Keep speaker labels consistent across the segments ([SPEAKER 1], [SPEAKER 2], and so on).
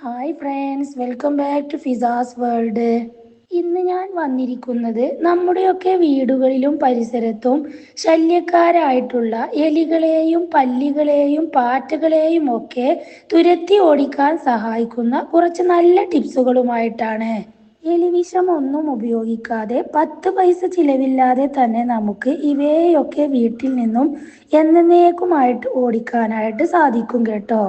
[SPEAKER 1] Hi friends welcome back to Fiza's world ഇന്ന് ഞാൻ വന്നിരിക്കുന്നത് നമ്മുടെയൊക്കെ വീടുകളിലും പരിസരത്തും ശല്യക്കാരായിട്ടുള്ള എലികളെയും പല്ലികളെയും പാറ്റകളെയും ഒക്കെ തുരത്തി ഓടിക്കാൻ സഹായിക്കുന്ന കുറച്ച് നല്ല ടിപ്സുകളുമായിട്ടാണ്. എലിവിഷം ഒന്നും ഉപയോഗിക്കാതെ പത്ത് പൈസ ചിലവില്ലാതെ തന്നെ നമുക്ക് ഇവയെയൊക്കെ വീട്ടിൽ നിന്നും എന്നേക്കുമായിട്ട് ഓടിക്കാനായിട്ട് സാധിക്കും കേട്ടോ.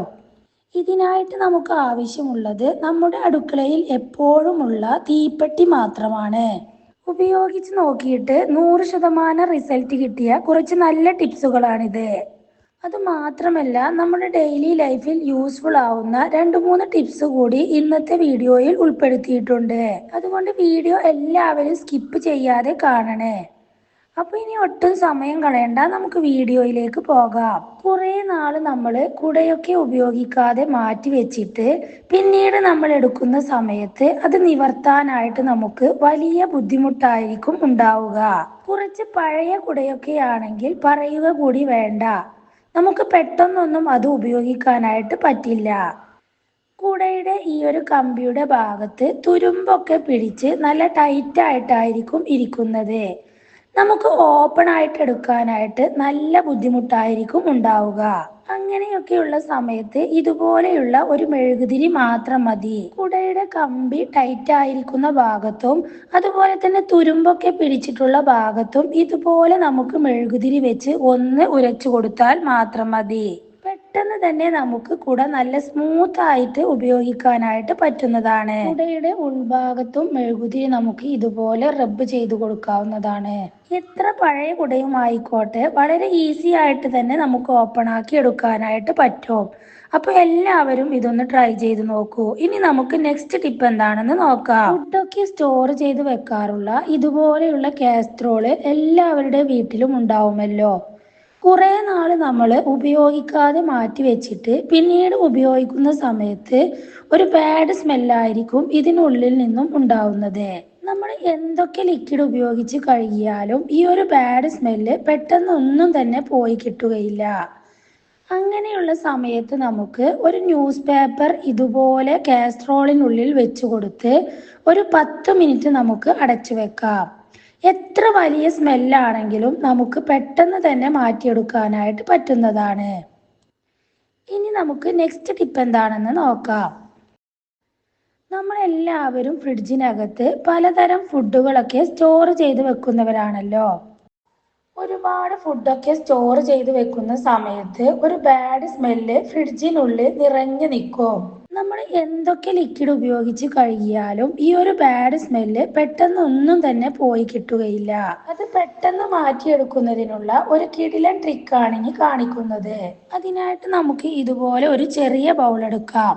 [SPEAKER 1] ഇതിനായിട്ട് നമുക്ക് ആവശ്യമുള്ളത് നമ്മുടെ അടുക്കളയിൽ എപ്പോഴുമുള്ള തീപ്പെട്ടി മാത്രമാണ്. ഉപയോഗിച്ച് നോക്കിയിട്ട് നൂറ് ശതമാനം റിസൾട്ട് കിട്ടിയ കുറച്ച് നല്ല ടിപ്സുകളാണിത്. അത് മാത്രമല്ല നമ്മുടെ ഡെയിലി ലൈഫിൽ യൂസ്ഫുൾ ആവുന്ന രണ്ട് മൂന്ന് ടിപ്സ് കൂടി ഇന്നത്തെ വീഡിയോയിൽ ഉൾപ്പെടുത്തിയിട്ടുണ്ട്. അതുകൊണ്ട് വീഡിയോ എല്ലാവരും സ്കിപ്പ് ചെയ്യാതെ കാണണേ. അപ്പൊ ഇനി ഒട്ടും സമയം കളയണ്ട. നമുക്ക് വീഡിയോയിലേക്ക് പോകാം. കുറെ നാൾ നമ്മൾ കുടയൊക്കെ ഉപയോഗിക്കാതെ മാറ്റി വെച്ചിട്ട് പിന്നീട് നമ്മൾ എടുക്കുന്ന സമയത്ത് അത് നിവർത്താനായിട്ട് നമുക്ക് വലിയ ബുദ്ധിമുട്ടായിരിക്കും ഉണ്ടാവുക. കുറച്ച് പഴയ കുടയൊക്കെ ആണെങ്കിൽ പറയുക കൂടി വേണ്ട. നമുക്ക് പെട്ടെന്നൊന്നും അത് ഉപയോഗിക്കാനായിട്ട് പറ്റില്ല. കുടയുടെ ഈ ഒരു കമ്പിയുടെ ഭാഗത്ത് തുരുമ്പൊക്കെ പിടിച്ച് നല്ല ടൈറ്റ് ആയിട്ടായിരിക്കും ഇരിക്കുന്നത്. നമുക്ക് ഓപ്പൺ ആയിട്ട് എടുക്കാനായിട്ട് നല്ല ബുദ്ധിമുട്ടായിരിക്കും ഉണ്ടാവുക. അങ്ങനെയൊക്കെയുള്ള സമയത്ത് ഇതുപോലെയുള്ള ഒരു മെഴുകുതിരി മാത്രം മതി. കുടയുടെ കമ്പി ടൈറ്റ് ആയിരിക്കുന്ന ഭാഗത്തും അതുപോലെ തന്നെ തുരുമ്പൊക്കെ പിടിച്ചിട്ടുള്ള ഭാഗത്തും ഇതുപോലെ നമുക്ക് മെഴുകുതിരി വെച്ച് ഒന്ന് ഉരച്ചു കൊടുത്താൽ മാത്രം മതി. പെട്ടെന്ന് തന്നെ നമുക്ക് കുട നല്ല സ്മൂത്ത് ആയിട്ട് ഉപയോഗിക്കാനായിട്ട് പറ്റുന്നതാണ്. കുടയുടെ ഉൾഭാഗത്തും മെഴുകുതിരി നമുക്ക് ഇതുപോലെ റബ്ബ് ചെയ്തു കൊടുക്കാവുന്നതാണ്. എത്ര പഴയ കുടയും ആയിക്കോട്ടെ വളരെ ഈസി ആയിട്ട് തന്നെ നമുക്ക് ഓപ്പൺ ആക്കി എടുക്കാനായിട്ട് പറ്റും. അപ്പൊ എല്ലാവരും ഇതൊന്ന് ട്രൈ ചെയ്ത് നോക്കൂ. ഇനി നമുക്ക് നെക്സ്റ്റ് ടിപ്പ് എന്താണെന്ന് നോക്കാം. ഫുഡൊക്കെ സ്റ്റോർ ചെയ്ത് വെക്കാറുള്ള ഇതുപോലെയുള്ള കാസ്ട്രോൾ എല്ലാവരുടെ വീട്ടിലും ഉണ്ടാവുമല്ലോ. കുറെ നാൾ നമ്മൾ ഉപയോഗിക്കാതെ മാറ്റി വെച്ചിട്ട് പിന്നീട് ഉപയോഗിക്കുന്ന സമയത്ത് ഒരു ബാഡ് സ്മെല്ലായിരിക്കും ഇതിനുള്ളിൽ നിന്നും ഉണ്ടാവുന്നത്. നമ്മൾ എന്തൊക്കെ ലിക്വിഡ് ഉപയോഗിച്ച് കഴുകിയാലും ഈ ഒരു ബാഡ് സ്മെല്ല് പെട്ടെന്ന് ഒന്നും തന്നെ പോയി കിട്ടുകയില്ല. അങ്ങനെയുള്ള സമയത്ത് നമുക്ക് ഒരു ന്യൂസ് പേപ്പർ ഇതുപോലെ കാസ്ട്രോളിനുള്ളിൽ വെച്ച് കൊടുത്ത് ഒരു പത്ത് മിനിറ്റ് നമുക്ക് അടച്ചു വെക്കാം. എത്ര വലിയ സ്മെല്ലാണെങ്കിലും നമുക്ക് പെട്ടെന്ന് തന്നെ മാറ്റിയെടുക്കാനായിട്ട് പറ്റുന്നതാണ്. ഇനി നമുക്ക് നെക്സ്റ്റ് ടിപ്പ് എന്താണെന്ന് നോക്കാം. നമ്മളെല്ലാവരും ഫ്രിഡ്ജിനകത്ത് പലതരം ഫുഡുകളൊക്കെ സ്റ്റോർ ചെയ്ത് വെക്കുന്നവരാണല്ലോ. ഒരുപാട് ഫുഡൊക്കെ സ്റ്റോർ ചെയ്ത് വെക്കുന്ന സമയത്ത് ഒരു ബാഡ് സ്മെല്ല് ഫ്രിഡ്ജിനുള്ളിൽ നിറഞ്ഞു നിൽക്കും. നമ്മൾ എന്തൊക്കെ ലിക്വിഡ് ഉപയോഗിച്ച് കഴുകിയാലും ഈ ഒരു ബാഡ് സ്മെല്ല് പെട്ടെന്ന് ഒന്നും തന്നെ പോയി കിട്ടുകയില്ല. അത് പെട്ടെന്ന് മാറ്റിയെടുക്കുന്നതിനുള്ള ഒരു കിടിലൻ ട്രിക്കാണ് ഇനി കാണിക്കുന്നത്. അതിനായിട്ട് നമുക്ക് ഇതുപോലെ ഒരു ചെറിയ ബൗൾ എടുക്കാം.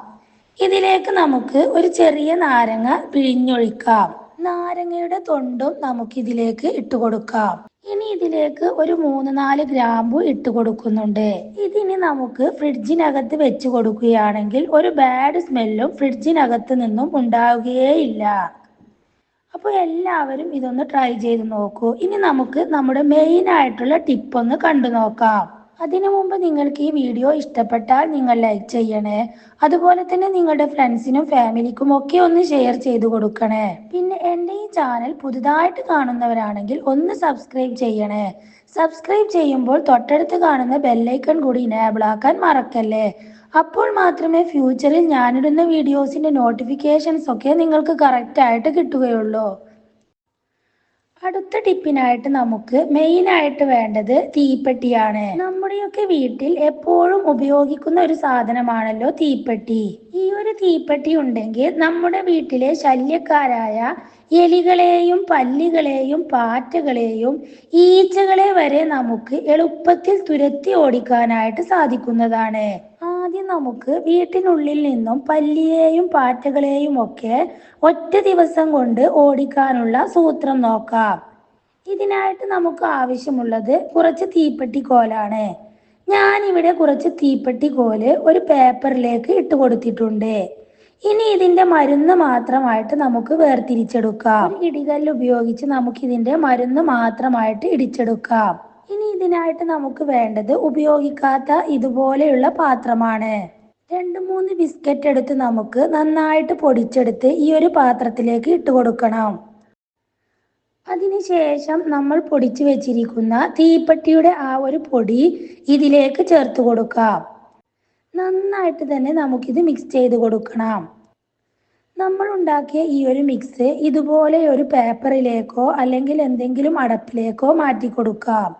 [SPEAKER 1] ഇതിലേക്ക് നമുക്ക് ഒരു ചെറിയ നാരങ്ങ പിഴിഞ്ഞൊഴിക്കാം. നാരങ്ങയുടെ തൊണ്ടും നമുക്ക് ഇതിലേക്ക് ഇട്ട് കൊടുക്കാം ഇനി ഇതിലേക്ക് ഒരു മൂന്ന് നാല് ഗ്രാമ്പു ഇട്ട് കൊടുക്കുന്നുണ്ട്. ഇതിനി നമുക്ക് ഫ്രിഡ്ജിനകത്ത് വെച്ച് കൊടുക്കുകയാണെങ്കിൽ ഒരു ബാഡ് സ്മെല്ലും ഫ്രിഡ്ജിനകത്ത് നിന്നും ഉണ്ടാവുകയേയില്ല. അപ്പോൾ എല്ലാവരും ഇതൊന്ന് ട്രൈ ചെയ്ത് നോക്കൂ. ഇനി നമുക്ക് നമ്മുടെ മെയിൻ ആയിട്ടുള്ള ടിപ്പ് ഒന്ന് കണ്ടു നോക്കാം. അതിനു മുമ്പ് നിങ്ങൾക്ക് ഈ വീഡിയോ ഇഷ്ടപ്പെട്ടാൽ നിങ്ങൾ ലൈക്ക് ചെയ്യണേ. അതുപോലെ തന്നെ നിങ്ങളുടെ ഫ്രണ്ട്സിനും ഫാമിലിക്കും ഒക്കെ ഒന്ന് ഷെയർ ചെയ്ത് കൊടുക്കണേ. പിന്നെ എന്റെ ഈ ചാനൽ പുതുതായിട്ട് കാണുന്നവരാണെങ്കിൽ ഒന്ന് സബ്സ്ക്രൈബ് ചെയ്യണേ. സബ്സ്ക്രൈബ് ചെയ്യുമ്പോൾ തൊട്ടടുത്ത് കാണുന്ന ബെല്ലൈക്കൺ കൂടി ഇനേബിൾ ആക്കാൻ മറക്കല്ലേ. അപ്പോൾ മാത്രമേ ഫ്യൂച്ചറിൽ ഞാനിടുന്ന വീഡിയോസിന്റെ നോട്ടിഫിക്കേഷൻസ് ഒക്കെ നിങ്ങൾക്ക് കറക്റ്റ് ആയിട്ട് കിട്ടുകയുള്ളൂ. അടുത്ത ടിപ്പിനായിട്ട് നമുക്ക് മെയിൻ ആയിട്ട് വേണ്ടത് തീപ്പെട്ടിയാണ്. നമ്മുടെയൊക്കെ വീട്ടിൽ എപ്പോഴും ഉപയോഗിക്കുന്ന ഒരു സാധനമാണല്ലോ തീപ്പെട്ടി. ഈ ഒരു തീപ്പെട്ടി ഉണ്ടെങ്കിൽ നമ്മുടെ വീട്ടിലെ ശല്യക്കാരായ എലികളെയും പല്ലികളെയും പാറ്റകളെയും ഈച്ചകളെ വരെ നമുക്ക് എളുപ്പത്തിൽ തുരത്തി ഓടിക്കാനായിട്ട് സാധിക്കുന്നതാണ്. നമുക്ക് വീട്ടിനുള്ളിൽ നിന്നും പല്ലിയെയും പാറ്റകളെയും ഒക്കെ ഒറ്റ ദിവസം കൊണ്ട് ഓടിക്കാനുള്ള സൂത്രം നോക്കാം. ഇതിനായിട്ട് നമുക്ക് ആവശ്യമുള്ളത് കുറച്ച് തീപ്പെട്ടി കോലാണ്. ഞാൻ ഇവിടെ കുറച്ച് തീപ്പെട്ടി കോൽ ഒരു പേപ്പറിലേക്ക് ഇട്ട് കൊടുത്തിട്ടുണ്ട്. ഇനി ഇതിന്റെ മരുന്ന് മാത്രമായിട്ട് നമുക്ക് വേർതിരിച്ചെടുക്കാം. ഇടികല്ല് ഉപയോഗിച്ച് നമുക്ക് ഇതിന്റെ മരുന്ന് മാത്രമായിട്ട് ഇടിച്ചെടുക്കാം. ഇനി ഇതിനായിട്ട് നമുക്ക് വേണ്ടത് ഉപയോഗിക്കാത്ത ഇതുപോലെയുള്ള പാത്രമാണ്. രണ്ട് മൂന്ന് ബിസ്ക്കറ്റ് എടുത്ത് നമുക്ക് നന്നായിട്ട് പൊടിച്ചെടുത്ത് ഈ ഒരു പാത്രത്തിലേക്ക് ഇട്ട് കൊടുക്കണം. അതിനുശേഷം നമ്മൾ പൊടിച്ചു വെച്ചിരിക്കുന്ന തീപ്പെട്ടിയുടെ ആ ഒരു പൊടി ഇതിലേക്ക് ചേർത്ത് കൊടുക്കാം. നന്നായിട്ട് തന്നെ നമുക്കിത് മിക്സ് ചെയ്ത് കൊടുക്കണം. നമ്മൾ ഉണ്ടാക്കിയ ഈ ഒരു മിക്സ് ഇതുപോലെ ഒരു പേപ്പറിലേക്കോ അല്ലെങ്കിൽ എന്തെങ്കിലും അടപ്പിലേക്കോ മാറ്റി കൊടുക്കാം.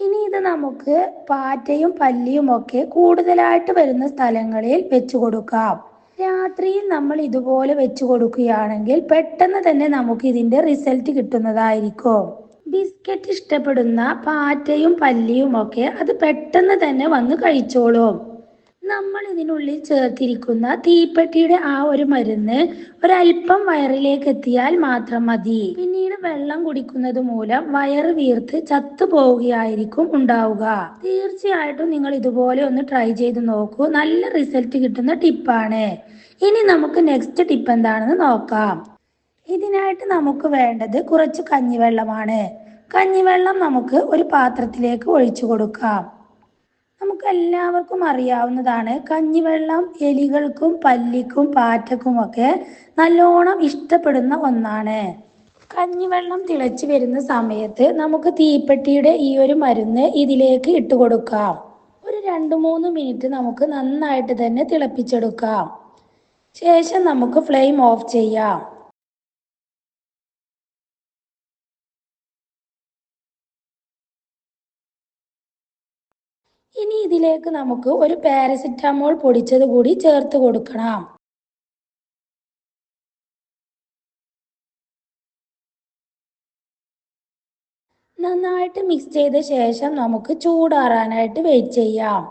[SPEAKER 1] ഇനി ഇത് നമുക്ക് പാറ്റയും പല്ലിയും ഒക്കെ കൂടുതലായിട്ട് വരുന്ന സ്ഥലങ്ങളിൽ വെച്ചു കൊടുക്കാം. രാത്രിയിൽ നമ്മൾ ഇതുപോലെ വെച്ചു കൊടുക്കുകയാണെങ്കിൽ പെട്ടെന്ന് തന്നെ നമുക്ക് ഇതിന്റെ റിസൾട്ട് കിട്ടുന്നതായിരിക്കും. ബിസ്ക്കറ്റ് ഇഷ്ടപ്പെടുന്ന പാറ്റയും പല്ലിയും ഒക്കെ അത് പെട്ടെന്ന് തന്നെ വന്ന് കഴിച്ചോളും. നമ്മൾ ഇതിനുള്ളിൽ ചേർത്തിരിക്കുന്ന തീപ്പെട്ടിയുടെ ആ ഒരു മരുന്ന് ഒരല്പം വയറിലേക്ക് എത്തിയാൽ മാത്രം മതി. പിന്നീട് വെള്ളം കുടിക്കുന്നത് മൂലം വയറ് വീർത്ത് ചത്തു പോവുകയായിരിക്കും ഉണ്ടാവുക. തീർച്ചയായിട്ടും നിങ്ങൾ ഇതുപോലെ ഒന്ന് ട്രൈ ചെയ്ത് നോക്കൂ. നല്ല റിസൾട്ട് കിട്ടുന്ന ടിപ്പാണ് ഇനി നമുക്ക് നെക്സ്റ്റ് ടിപ്പ് എന്താണെന്ന് നോക്കാം. ഇതിനായിട്ട് നമുക്ക് വേണ്ടത് കുറച്ച് കഞ്ഞിവെള്ളമാണ്. കഞ്ഞിവെള്ളം നമുക്ക് ഒരു പാത്രത്തിലേക്ക് ഒഴിച്ചു കൊടുക്കാം. നമുക്ക് എല്ലാവർക്കും അറിയാവുന്നതാണ്. കഞ്ഞിവെള്ളം എലികൾക്കും പല്ലിക്കും പാറ്റക്കും ഒക്കെ നല്ലോണം ഇഷ്ടപ്പെടുന്ന ഒന്നാണ്. കഞ്ഞിവെള്ളം തിളച്ചു വരുന്ന സമയത്ത് നമുക്ക് തീപ്പെട്ടിയുടെ ഈ ഒരു മരുന്ന് ഇതിലേക്ക് ഇട്ട് കൊടുക്കാം. ഒരു രണ്ട് മൂന്ന് മിനിറ്റ് നമുക്ക് നന്നായിട്ട് തന്നെ തിളപ്പിച്ചെടുക്കാം. ശേഷം നമുക്ക് ഫ്ലെയിം ഓഫ് ചെയ്യാം. ഇനി ഇതിലേക്ക് നമുക്ക് ഒരു പാരസിറ്റമോൾ പൊടിച്ചത് കൂടി ചേർത്ത് കൊടുക്കണം. നന്നായിട്ട് മിക്സ് ചെയ്ത ശേഷം നമുക്ക് ചൂടാറാനായിട്ട് വെയിറ്റ് ചെയ്യാം.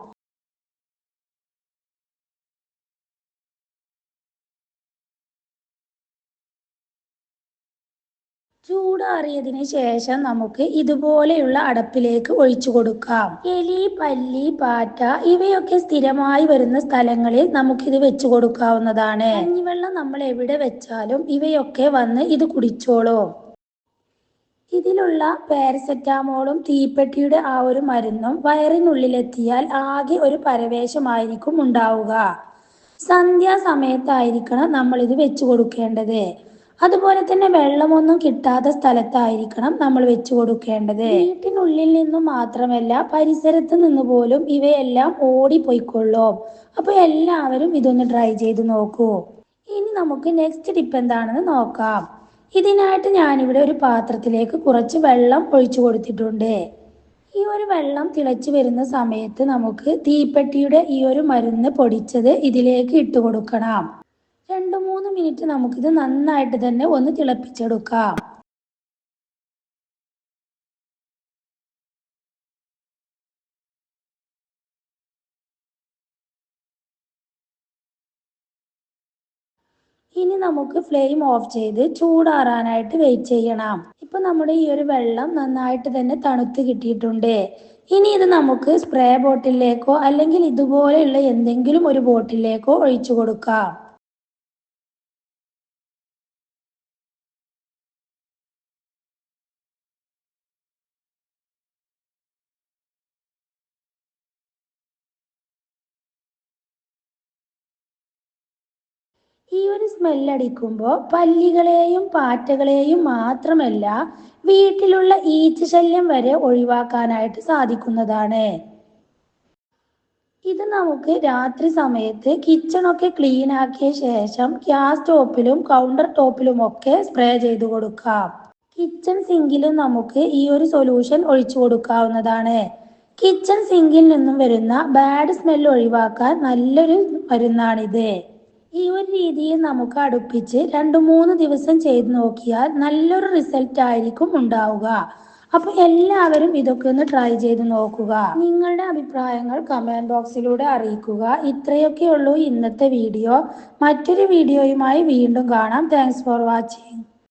[SPEAKER 1] ചൂടാറിയതിന് ശേഷം നമുക്ക് ഇതുപോലെയുള്ള അടപ്പിലേക്ക് ഒഴിച്ചു കൊടുക്കാം. എലി പല്ലി പാറ്റ ഇവയൊക്കെ സ്ഥിരമായി വരുന്ന സ്ഥലങ്ങളിൽ നമുക്കിത് വെച്ചു കൊടുക്കാവുന്നതാണ്. കഞ്ഞിവെള്ളം നമ്മൾ എവിടെ വെച്ചാലും ഇവയൊക്കെ വന്ന് ഇത് കുടിച്ചോളൂ. ഇതിലുള്ള പാരസെറ്റാമോളും തീപ്പെട്ടിയുടെ ആ ഒരു മരുന്നും വയറിനുള്ളിലെത്തിയാൽ ആകെ ഒരു പരവേശമായിരിക്കും ഉണ്ടാവുക. സന്ധ്യാസമയത്തായിരിക്കണം നമ്മൾ ഇത് വെച്ചു കൊടുക്കേണ്ടത്. അതുപോലെ തന്നെ വെള്ളമൊന്നും കിട്ടാത്ത സ്ഥലത്തായിരിക്കണം നമ്മൾ വെച്ചു കൊടുക്കേണ്ടത്. വീട്ടിനുള്ളിൽ നിന്നും മാത്രമല്ല പരിസരത്ത് നിന്ന് പോലും ഇവയെല്ലാം ഓടിപ്പോയിക്കൊള്ളും. അപ്പൊ എല്ലാവരും ഇതൊന്ന് ട്രൈ ചെയ്ത് നോക്കൂ. ഇനി നമുക്ക് നെക്സ്റ്റ് ടിപ്പ് എന്താണെന്ന് നോക്കാം. ഇതിനായിട്ട് ഞാനിവിടെ ഒരു പാത്രത്തിലേക്ക് കുറച്ച് വെള്ളം ഒഴിച്ചു കൊടുത്തിട്ടുണ്ട്. ഈ ഒരു വെള്ളം തിളച്ചു വരുന്ന സമയത്ത് നമുക്ക് തീപ്പെട്ടിയുടെ ഈ ഒരു മരുന്ന് പൊടിച്ചത് ഇതിലേക്ക് ഇട്ട് കൊടുക്കണം. രണ്ട് മൂന്ന് മിനിറ്റ് നമുക്കിത് നന്നായിട്ട് തന്നെ ഒന്ന് തിളപ്പിച്ചെടുക്കാം. ഇനി നമുക്ക് ഫ്ലെയിം ഓഫ് ചെയ്ത് ചൂടാറാനായിട്ട് വെയിറ്റ് ചെയ്യണം. ഇപ്പൊ നമ്മുടെ ഈ ഒരു വെള്ളം നന്നായിട്ട് തന്നെ തണുത്ത് കിട്ടിയിട്ടുണ്ട്. ഇനി ഇത് നമുക്ക് സ്പ്രേ ബോട്ടിലേക്കോ അല്ലെങ്കിൽ ഇതുപോലെയുള്ള എന്തെങ്കിലും ഒരു ബോട്ടിലേക്കോ ഒഴിച്ചു കൊടുക്കാം. ഈ ഒരു സ്മെല്ലടിക്കുമ്പോൾ പല്ലികളെയും പാറ്റകളെയും മാത്രമല്ല വീട്ടിലുള്ള ഈച്ച ശല്യം വരെ ഒഴിവാക്കാനായിട്ട് സാധിക്കുന്നതാണ്. ഇത് നമുക്ക് രാത്രി സമയത്ത് കിച്ചണൊക്കെ ക്ലീൻ ആക്കിയ ശേഷം ഗ്യാസ് ടോപ്പിലും കൗണ്ടർ ടോപ്പിലും ഒക്കെ സ്പ്രേ ചെയ്ത് കൊടുക്കാം. കിച്ചൺ സിങ്കിലും നമുക്ക് ഈ ഒരു സൊല്യൂഷൻ ഒഴിച്ചു കൊടുക്കാവുന്നതാണ്. കിച്ചൺ സിങ്കിൽ നിന്നും വരുന്ന ബാഡ് സ്മെൽ ഒഴിവാക്കാൻ നല്ലൊരു മരുന്നാണിത്. ഈ ഒരു രീതിയിൽ നമുക്ക് അടുപ്പിച്ച് രണ്ട് മൂന്ന് ദിവസം ചെയ്ത് നോക്കിയാൽ നല്ലൊരു റിസൾട്ട് ആയിരിക്കും ഉണ്ടാവുക. അപ്പൊ എല്ലാവരും ഇതൊക്കെ ഒന്ന് ട്രൈ ചെയ്ത് നോക്കുക. നിങ്ങളുടെ അഭിപ്രായങ്ങൾ കമന്റ് ബോക്സിലൂടെ അറിയിക്കുക. ഇത്രയൊക്കെയുള്ളൂ ഇന്നത്തെ വീഡിയോ മറ്റൊരു വീഡിയോയുമായി വീണ്ടും കാണാം. Thanks for watching